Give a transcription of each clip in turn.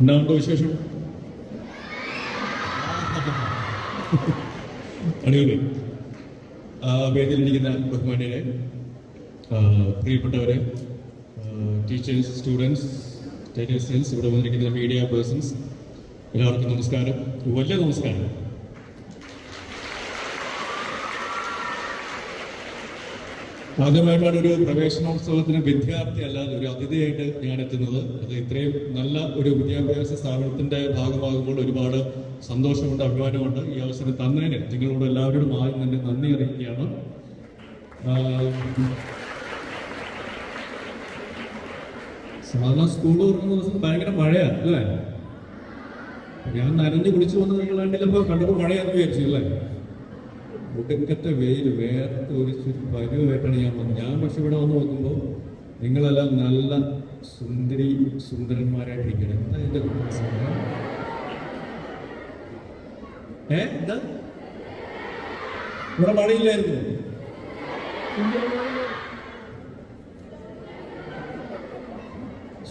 Não, dois, Sư ആ, വേദിയിലിരിക്കുന്ന ബഹുമാനിയുടെ പ്രിയപ്പെട്ടവരെ teachers students teachers ഇവിടെ വന്നിരിക്കുന്ന മീഡിയ പേഴ്സൺസ് എല്ലാവർക്കും നമസ്കാരം. വലിയ നമസ്കാരം. ആദ്യമായിട്ടാണ് ഒരു പ്രവേശനോത്സവത്തിന് വിദ്യാർത്ഥി അല്ലാതെ ഒരു അതിഥിയായിട്ട് ഞാൻ എത്തുന്നത്. അത് ഇത്രയും നല്ല ഒരു വിദ്യാഭ്യാസ സ്ഥാപനത്തിന്റെ ഭാഗമാകുമ്പോൾ ഒരുപാട് സന്തോഷമുണ്ട് അഭിമാനമുണ്ട്. ഈ അവസരം തന്നതിന് നിങ്ങളോട് എല്ലാവരോടും ആദ്യം തന്നെ നന്ദി അറിയിക്കുകയാണ്. സാധാരണ സ്കൂൾ തുറക്കുന്ന ദിവസം ഭയങ്കര മഴയാണ് അല്ലേ? ഞാൻ നനഞ്ഞ് കുളിച്ചു വന്ന് നിങ്ങൾ കണ്ടപ്പോ കണ്ടപ്പോൾ മഴയാന്ന് വിചാരിച്ചു അല്ലേ? ഒടുക്കത്തെ വെയിൽ വേർത്ത് ഒരിച്ച് പരുവായിട്ടാണ് ഞാൻ വന്നത്. ഞാൻ പക്ഷെ ഇവിടെ വന്ന് നോക്കുമ്പോൾ നിങ്ങളെല്ലാം നല്ല സുന്ദരി സുന്ദരന്മാരായിട്ടിരിക്കണം എന്താ സംഭവം? ഏ? എന്താ? ഇവിടെ മഴയില്ലായിരുന്നു.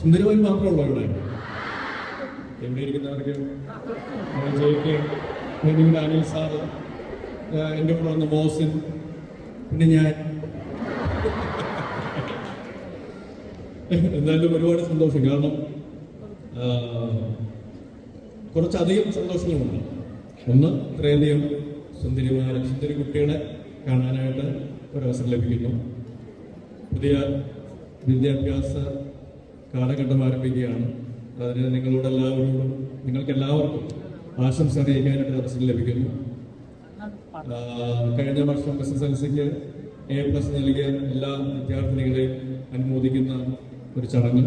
സുന്ദരമായി മാത്രമേ ഉള്ളൂ ഇവിടെ. എവിടെ ഇരിക്കുന്നവർക്ക്? ജയിക്ക് അനിൽ സാറ്. എന്റെ കൂടെ വന്ന മോസിൻ പിന്നെ ഞാൻ. എന്തായാലും ഒരുപാട് സന്തോഷം. കാരണം കുറച്ചധികം സന്തോഷങ്ങളുണ്ട്. ഒന്ന് ഇത്രയധികം സുന്ദരിമാരെ സുന്ദരി കുട്ടികളെ കാണാനായിട്ട് ഒരവസരം ലഭിക്കുന്നു. പുതിയ വിദ്യാഭ്യാസ കാലഘട്ടം ആരംഭിക്കുകയാണ്. അതിന് നിങ്ങളോട് എല്ലാവരോടും നിങ്ങൾക്ക് എല്ലാവർക്കും ആശംസ അറിയിക്കാനായിട്ട് അവസരം ലഭിക്കുന്നു. കഴിഞ്ഞ വർഷം എസ് എസ് എൽ സിക്ക് എ പ്ലസ് നൽകിയ എല്ലാ വിദ്യാർത്ഥിനികളെയും അനുമോദിക്കുന്ന ഒരു ചടങ്ങ്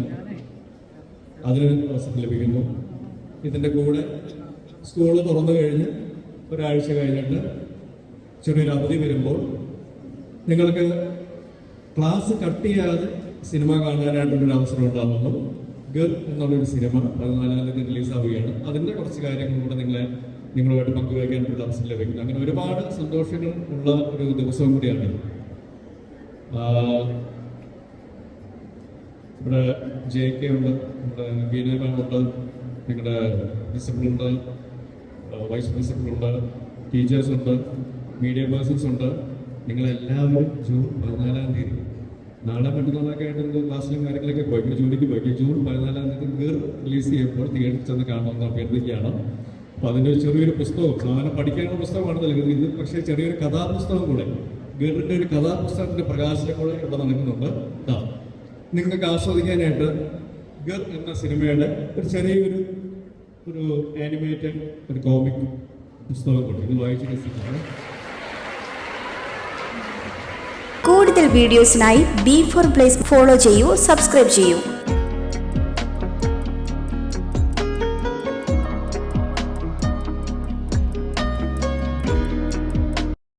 അതിന് അവസരം ലഭിക്കുന്നു. ഇതിന്റെ കൂടെ സ്കൂൾ തുറന്നു കഴിഞ്ഞ് ഒരാഴ്ച കഴിഞ്ഞിട്ട് ചെറിയൊരു അവധി വരുമ്പോൾ നിങ്ങൾക്ക് ക്ലാസ് കട്ട് ചെയ്യാതെ സിനിമ കാണാനായിട്ടുള്ളൊരു അവസരം ഉണ്ടാകുന്നു. ഗർ എന്നുള്ളൊരു സിനിമ പതിനാലാം തീയതി റിലീസാവുകയാണ് അതിന്റെ കുറച്ച് കാര്യങ്ങൾ കൂടെ നിങ്ങളെ നിങ്ങളുമായിട്ട് പങ്കുവയ്ക്കാനുള്ള അവസരം ലഭിക്കുന്നു. അങ്ങനെ ഒരുപാട് സന്തോഷങ്ങൾ ഉള്ള ഒരു ദിവസവും കൂടിയാണ് ഇവിടെ ജെ കെ ഉണ്ട്. നമ്മുടെ ഉണ്ട്. നിങ്ങളുടെ പ്രിൻസിപ്പളുണ്ട് വൈസ് പ്രിൻസിപ്പളുണ്ട് ടീച്ചേഴ്സ് ഉണ്ട്. മീഡിയ പേഴ്സൺസ് ഉണ്ട്. നിങ്ങളെല്ലാവരും ജൂൺ പതിനാലാം തീയതി നാളെ മറ്റന്നാളൊക്കെ ആയിട്ട് നിങ്ങൾ ക്ലാസ്സിലും കാര്യങ്ങളൊക്കെ പോയി. ജൂണിക്ക് പോയി. ജൂൺ പതിനാലാം തീയതി ഗീർ റിലീസ് ചെയ്യുമ്പോൾ തിയേറ്ററിൽ ചെന്ന് കാണണമെന്ന് അഭ്യർത്ഥിക്കുകയാണ്. അപ്പോൾ അതിന്റെ ഒരു ചെറിയൊരു പുസ്തകം സാധാരണ പഠിക്കാനുള്ള പുസ്തകമാണ് നൽകുന്നത് ഇത് പക്ഷേ ചെറിയൊരു കഥാപുസ്തകം കൂടെ ഗീറിന്റെ ഒരു കഥാപുസ്തകത്തിന്റെ പ്രകാശനം കൂടെ ഇവിടെ നടക്കുന്നുണ്ട്. നിങ്ങൾക്ക് ആസ്വദിക്കാനായിട്ട് ഗർ എന്ന സിനിമയുടെ ഒരു ചെറിയൊരു ഒരു ആനിമേറ്റഡ് ഒരു കോമിക് പുസ്തകം കൂടെ ഇത് വായിച്ചു രസിക്കാണ് കൂടുതൽ വീഡിയോസിനായി ബി ഫോർ പ്ലേസ് ഫോളോ ചെയ്യൂ സബ്സ്ക്രൈബ് ചെയ്യൂ.